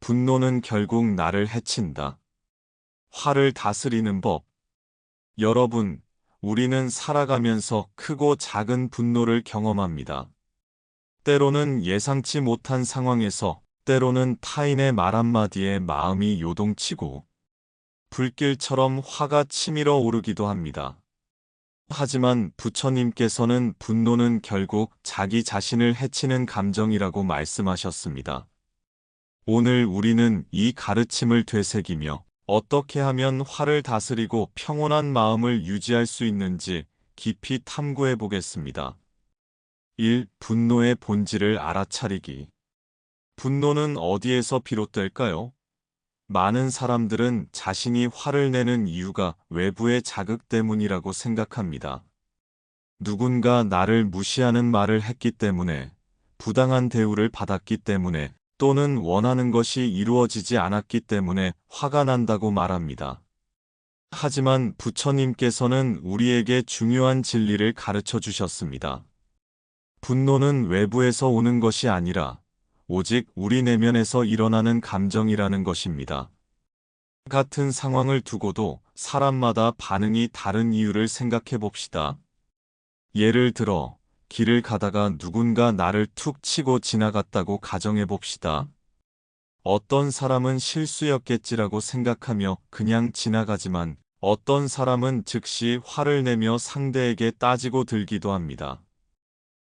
분노는 결국 나를 해친다. 화를 다스리는 법. 여러분, 우리는 살아가면서 크고 작은 분노를 경험합니다. 때로는 예상치 못한 상황에서, 때로는 타인의 말 한마디에 마음이 요동치고, 불길처럼 화가 치밀어 오르기도 합니다. 하지만 부처님께서는 분노는 결국 자기 자신을 해치는 감정이라고 말씀하셨습니다. 오늘 우리는 이 가르침을 되새기며 어떻게 하면 화를 다스리고 평온한 마음을 유지할 수 있는지 깊이 탐구해 보겠습니다. 1. 분노의 본질을 알아차리기. 분노는 어디에서 비롯될까요? 많은 사람들은 자신이 화를 내는 이유가 외부의 자극 때문이라고 생각합니다. 누군가 나를 무시하는 말을 했기 때문에, 부당한 대우를 받았기 때문에, 또는 원하는 것이 이루어지지 않았기 때문에 화가 난다고 말합니다. 하지만 부처님께서는 우리에게 중요한 진리를 가르쳐 주셨습니다. 분노는 외부에서 오는 것이 아니라 오직 우리 내면에서 일어나는 감정이라는 것입니다. 같은 상황을 두고도 사람마다 반응이 다른 이유를 생각해 봅시다. 예를 들어, 길을 가다가 누군가 나를 툭 치고 지나갔다고 가정해 봅시다. 어떤 사람은 실수였겠지라고 생각하며 그냥 지나가지만 어떤 사람은 즉시 화를 내며 상대에게 따지고 들기도 합니다.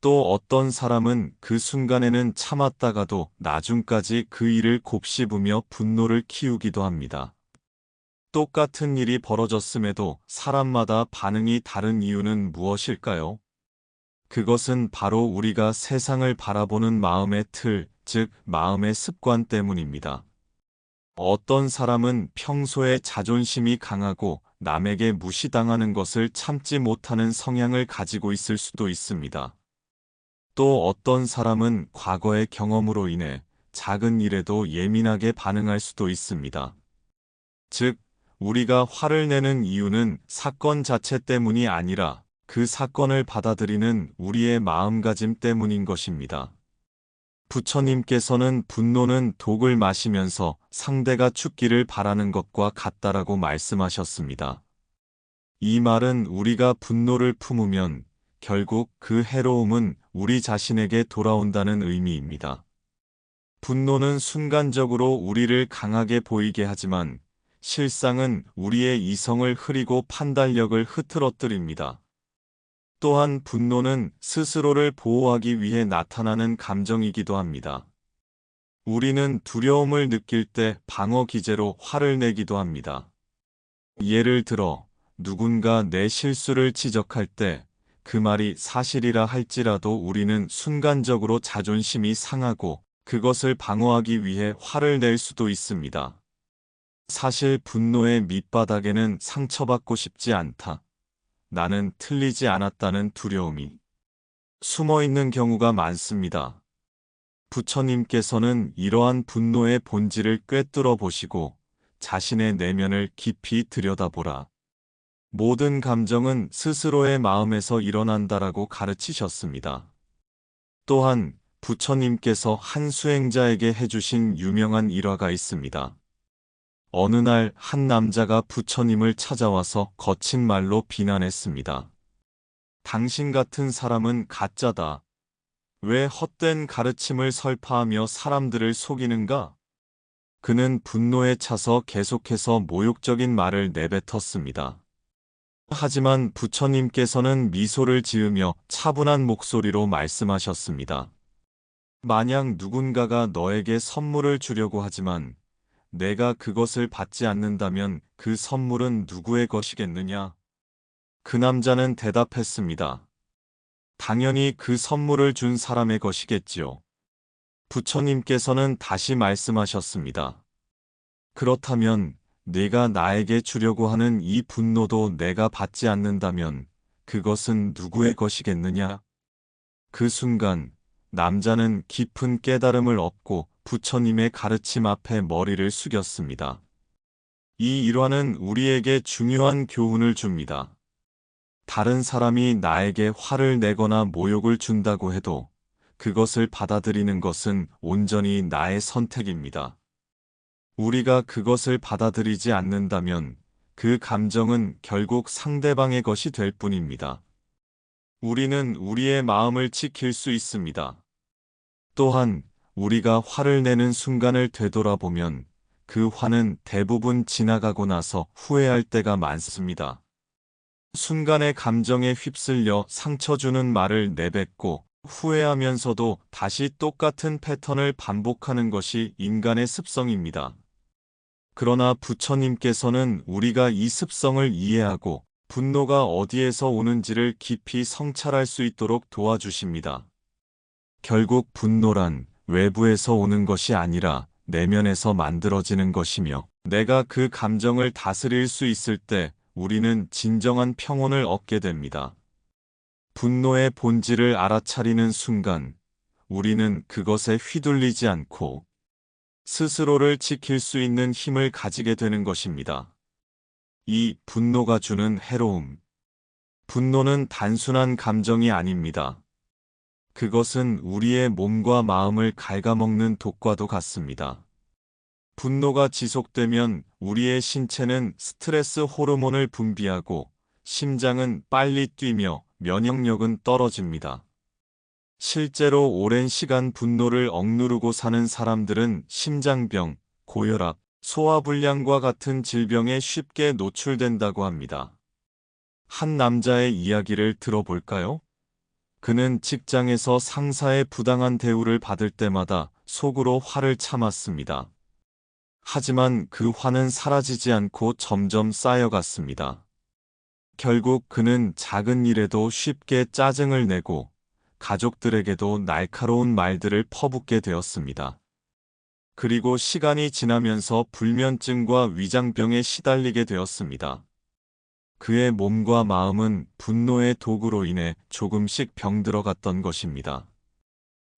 또 어떤 사람은 그 순간에는 참았다가도 나중까지 그 일을 곱씹으며 분노를 키우기도 합니다. 똑같은 일이 벌어졌음에도 사람마다 반응이 다른 이유는 무엇일까요? 그것은 바로 우리가 세상을 바라보는 마음의 틀, 즉 마음의 습관 때문입니다. 어떤 사람은 평소에 자존심이 강하고 남에게 무시당하는 것을 참지 못하는 성향을 가지고 있을 수도 있습니다. 또 어떤 사람은 과거의 경험으로 인해 작은 일에도 예민하게 반응할 수도 있습니다. 즉, 우리가 화를 내는 이유는 사건 자체 때문이 아니라 그 사건을 받아들이는 우리의 마음가짐 때문인 것입니다. 부처님께서는 분노는 독을 마시면서 상대가 죽기를 바라는 것과 같다라고 말씀하셨습니다. 이 말은 우리가 분노를 품으면 결국 그 해로움은 우리 자신에게 돌아온다는 의미입니다. 분노는 순간적으로 우리를 강하게 보이게 하지만 실상은 우리의 이성을 흐리고 판단력을 흐트러뜨립니다. 또한 분노는 스스로를 보호하기 위해 나타나는 감정이기도 합니다. 우리는 두려움을 느낄 때 방어 기제로 화를 내기도 합니다. 예를 들어, 누군가 내 실수를 지적할 때 그 말이 사실이라 할지라도 우리는 순간적으로 자존심이 상하고 그것을 방어하기 위해 화를 낼 수도 있습니다. 사실 분노의 밑바닥에는 상처받고 싶지 않다. 나는 틀리지 않았다는 두려움이 숨어 있는 경우가 많습니다. 부처님께서는 이러한 분노의 본질을 꿰뚫어 보시고 자신의 내면을 깊이 들여다보라. 모든 감정은 스스로의 마음에서 일어난다라고 가르치셨습니다. 또한 부처님께서 한 수행자에게 해주신 유명한 일화가 있습니다. 어느 날 한 남자가 부처님을 찾아와서 거친 말로 비난했습니다. 당신 같은 사람은 가짜다. 왜 헛된 가르침을 설파하며 사람들을 속이는가? 그는 분노에 차서 계속해서 모욕적인 말을 내뱉었습니다. 하지만 부처님께서는 미소를 지으며 차분한 목소리로 말씀하셨습니다. 만약 누군가가 너에게 선물을 주려고 하지만 내가 그것을 받지 않는다면 그 선물은 누구의 것이겠느냐? 그 남자는 대답했습니다. 당연히 그 선물을 준 사람의 것이겠지요. 부처님께서는 다시 말씀하셨습니다. 그렇다면 네가 나에게 주려고 하는 이 분노도 내가 받지 않는다면 그것은 누구의 것이겠느냐? 그 순간 남자는 깊은 깨달음을 얻고 부처님의 가르침 앞에 머리를 숙였습니다. 이 일화는 우리에게 중요한 교훈을 줍니다. 다른 사람이 나에게 화를 내거나 모욕을 준다고 해도 그것을 받아들이는 것은 온전히 나의 선택입니다. 우리가 그것을 받아들이지 않는다면 그 감정은 결국 상대방의 것이 될 뿐입니다. 우리는 우리의 마음을 지킬 수 있습니다. 또한 우리가 화를 내는 순간을 되돌아보면 그 화는 대부분 지나가고 나서 후회할 때가 많습니다. 순간의 감정에 휩쓸려 상처 주는 말을 내뱉고 후회하면서도 다시 똑같은 패턴을 반복하는 것이 인간의 습성입니다. 그러나 부처님께서는 우리가 이 습성을 이해하고 분노가 어디에서 오는지를 깊이 성찰할 수 있도록 도와주십니다. 결국 분노란 외부에서 오는 것이 아니라 내면에서 만들어지는 것이며 내가 그 감정을 다스릴 수 있을 때 우리는 진정한 평온을 얻게 됩니다. 분노의 본질을 알아차리는 순간 우리는 그것에 휘둘리지 않고 스스로를 지킬 수 있는 힘을 가지게 되는 것입니다. 이 분노가 주는 해로움. 분노는 단순한 감정이 아닙니다. 그것은 우리의 몸과 마음을 갉아먹는 독과도 같습니다. 분노가 지속되면 우리의 신체는 스트레스 호르몬을 분비하고 심장은 빨리 뛰며 면역력은 떨어집니다. 실제로 오랜 시간 분노를 억누르고 사는 사람들은 심장병, 고혈압, 소화불량과 같은 질병에 쉽게 노출된다고 합니다. 한 남자의 이야기를 들어볼까요? 그는 직장에서 상사의 부당한 대우를 받을 때마다 속으로 화를 참았습니다. 하지만 그 화는 사라지지 않고 점점 쌓여갔습니다. 결국 그는 작은 일에도 쉽게 짜증을 내고 가족들에게도 날카로운 말들을 퍼붓게 되었습니다. 그리고 시간이 지나면서 불면증과 위장병에 시달리게 되었습니다. 그의 몸과 마음은 분노의 도구로 인해 조금씩 병들어갔던 것입니다.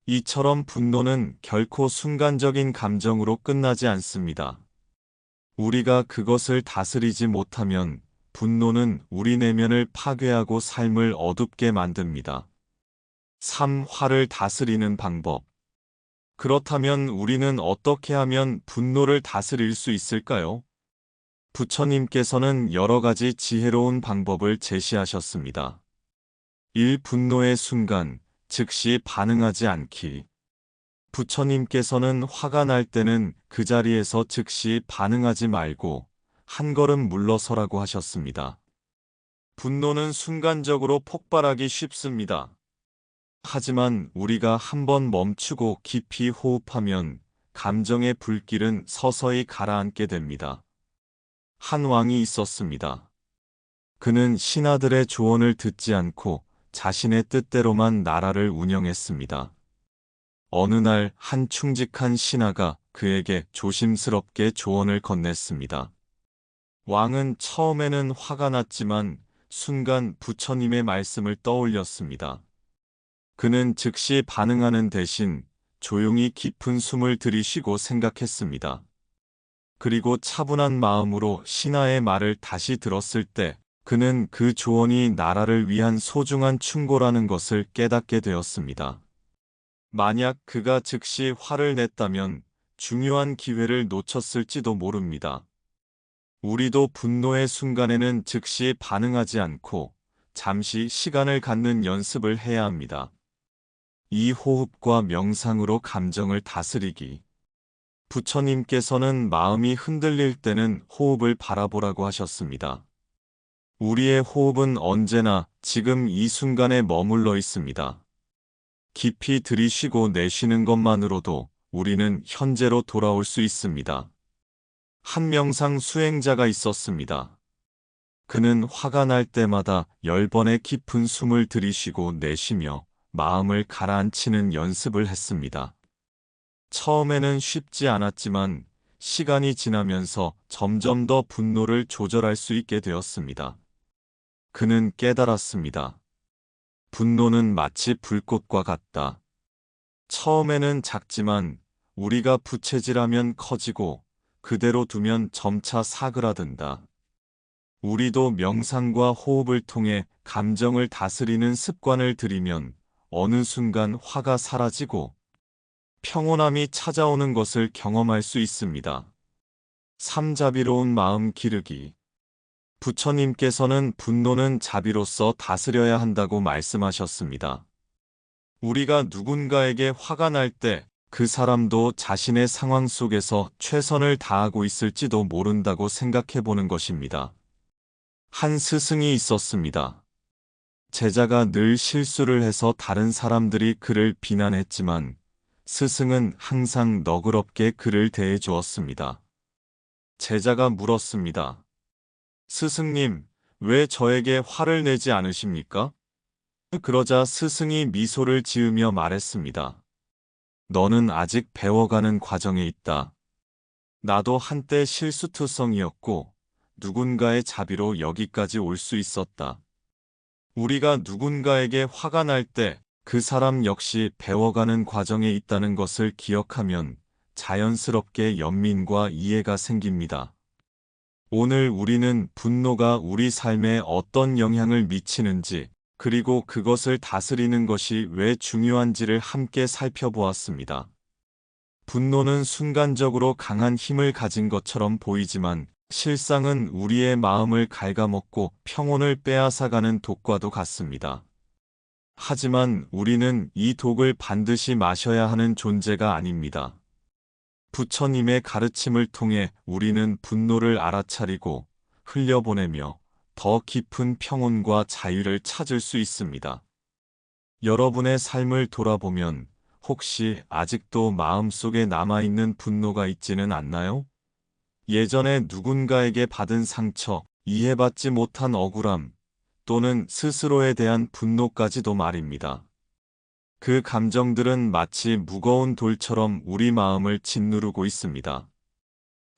이처럼 분노는 결코 순간적인 감정으로 끝나지 않습니다. 우리가 그것을 다스리지 못하면 분노는 우리 내면을 파괴하고 삶을 어둡게 만듭니다. 3. 화를 다스리는 방법. 그렇다면 우리는 어떻게 하면 분노를 다스릴 수 있을까요? 부처님께서는 여러 가지 지혜로운 방법을 제시하셨습니다. 1. 분노의 순간, 즉시 반응하지 않기. 부처님께서는 화가 날 때는 그 자리에서 즉시 반응하지 말고 한 걸음 물러서라고 하셨습니다. 분노는 순간적으로 폭발하기 쉽습니다. 하지만 우리가 한번 멈추고 깊이 호흡하면 감정의 불길은 서서히 가라앉게 됩니다. 한 왕이 있었습니다. 그는 신하들의 조언을 듣지 않고 자신의 뜻대로만 나라를 운영했습니다. 어느 날 한 충직한 신하가 그에게 조심스럽게 조언을 건넸습니다. 왕은 처음에는 화가 났지만 순간 부처님의 말씀을 떠올렸습니다. 그는 즉시 반응하는 대신 조용히 깊은 숨을 들이쉬고 생각했습니다. 그리고 차분한 마음으로 신하의 말을 다시 들었을 때 그는 그 조언이 나라를 위한 소중한 충고라는 것을 깨닫게 되었습니다. 만약 그가 즉시 화를 냈다면 중요한 기회를 놓쳤을지도 모릅니다. 우리도 분노의 순간에는 즉시 반응하지 않고 잠시 시간을 갖는 연습을 해야 합니다. 이 호흡과 명상으로 감정을 다스리기. 부처님께서는 마음이 흔들릴 때는 호흡을 바라보라고 하셨습니다. 우리의 호흡은 언제나 지금 이 순간에 머물러 있습니다. 깊이 들이쉬고 내쉬는 것만으로도 우리는 현재로 돌아올 수 있습니다. 한 명상 수행자가 있었습니다. 그는 화가 날 때마다 열 번의 깊은 숨을 들이쉬고 내쉬며 마음을 가라앉히는 연습을 했습니다. 처음에는 쉽지 않았지만 시간이 지나면서 점점 더 분노를 조절할 수 있게 되었습니다. 그는 깨달았습니다. 분노는 마치 불꽃과 같다. 처음에는 작지만 우리가 부채질하면 커지고 그대로 두면 점차 사그라든다. 우리도 명상과 호흡을 통해 감정을 다스리는 습관을 들이면 어느 순간 화가 사라지고 평온함이 찾아오는 것을 경험할 수 있습니다. 삼자비로운 마음 기르기. 부처님께서는 분노는 자비로서 다스려야 한다고 말씀하셨습니다. 우리가 누군가에게 화가 날 때 그 사람도 자신의 상황 속에서 최선을 다하고 있을지도 모른다고 생각해 보는 것입니다. 한 스승이 있었습니다. 제자가 늘 실수를 해서 다른 사람들이 그를 비난했지만 스승은 항상 너그럽게 그를 대해 주었습니다. 제자가 물었습니다. 스승님, 왜 저에게 화를 내지 않으십니까? 그러자 스승이 미소를 지으며 말했습니다. 너는 아직 배워가는 과정에 있다. 나도 한때 실수투성이었고 누군가의 자비로 여기까지 올 수 있었다. 우리가 누군가에게 화가 날 때 그 사람 역시 배워가는 과정에 있다는 것을 기억하면 자연스럽게 연민과 이해가 생깁니다. 오늘 우리는 분노가 우리 삶에 어떤 영향을 미치는지 그리고 그것을 다스리는 것이 왜 중요한지를 함께 살펴보았습니다. 분노는 순간적으로 강한 힘을 가진 것처럼 보이지만 실상은 우리의 마음을 갉아먹고 평온을 빼앗아가는 독과도 같습니다. 하지만 우리는 이 독을 반드시 마셔야 하는 존재가 아닙니다. 부처님의 가르침을 통해 우리는 분노를 알아차리고 흘려보내며 더 깊은 평온과 자유를 찾을 수 있습니다. 여러분의 삶을 돌아보면 혹시 아직도 마음속에 남아있는 분노가 있지는 않나요? 예전에 누군가에게 받은 상처, 이해받지 못한 억울함, 또는 스스로에 대한 분노까지도 말입니다. 그 감정들은 마치 무거운 돌처럼 우리 마음을 짓누르고 있습니다.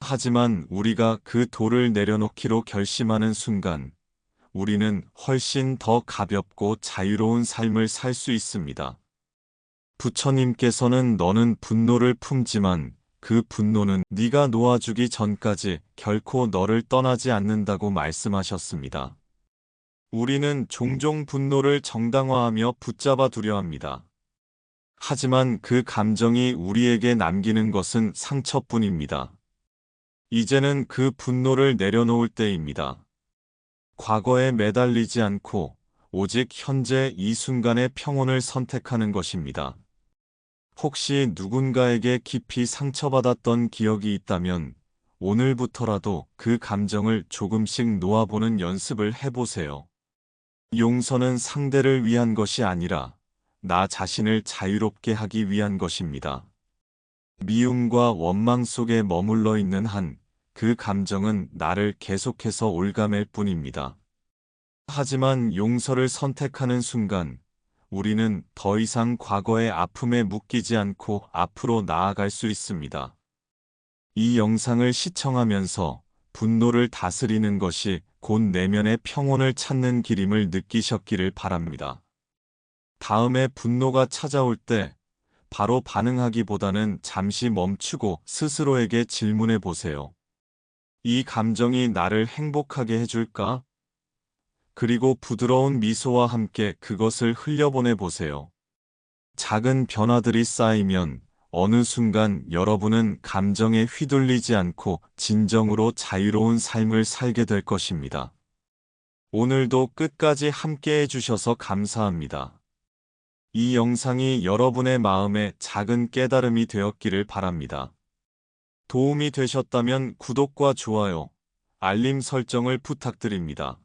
하지만 우리가 그 돌을 내려놓기로 결심하는 순간, 우리는 훨씬 더 가볍고 자유로운 삶을 살 수 있습니다. 부처님께서는 너는 분노를 품지만 그 분노는 네가 놓아주기 전까지 결코 너를 떠나지 않는다고 말씀하셨습니다. 우리는 종종 분노를 정당화하며 붙잡아 두려 합니다. 하지만 그 감정이 우리에게 남기는 것은 상처뿐입니다. 이제는 그 분노를 내려놓을 때입니다. 과거에 매달리지 않고 오직 현재 이 순간의 평온을 선택하는 것입니다. 혹시 누군가에게 깊이 상처받았던 기억이 있다면 오늘부터라도 그 감정을 조금씩 놓아보는 연습을 해보세요. 용서는 상대를 위한 것이 아니라 나 자신을 자유롭게 하기 위한 것입니다. 미움과 원망 속에 머물러 있는 한 그 감정은 나를 계속해서 올가맬 뿐입니다. 하지만 용서를 선택하는 순간 우리는 더 이상 과거의 아픔에 묶이지 않고 앞으로 나아갈 수 있습니다. 이 영상을 시청하면서 분노를 다스리는 것이 곧 내면의 평온을 찾는 길임을 느끼셨기를 바랍니다. 다음에 분노가 찾아올 때 바로 반응하기보다는 잠시 멈추고 스스로에게 질문해 보세요. 이 감정이 나를 행복하게 해줄까? 그리고 부드러운 미소와 함께 그것을 흘려보내 보세요. 작은 변화들이 쌓이면 어느 순간 여러분은 감정에 휘둘리지 않고 진정으로 자유로운 삶을 살게 될 것입니다. 오늘도 끝까지 함께 해주셔서 감사합니다. 이 영상이 여러분의 마음에 작은 깨달음이 되었기를 바랍니다. 도움이 되셨다면 구독과 좋아요, 알림 설정을 부탁드립니다.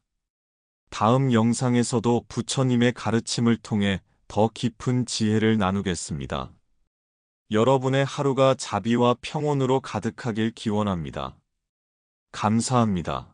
다음 영상에서도 부처님의 가르침을 통해 더 깊은 지혜를 나누겠습니다. 여러분의 하루가 자비와 평온으로 가득하길 기원합니다. 감사합니다.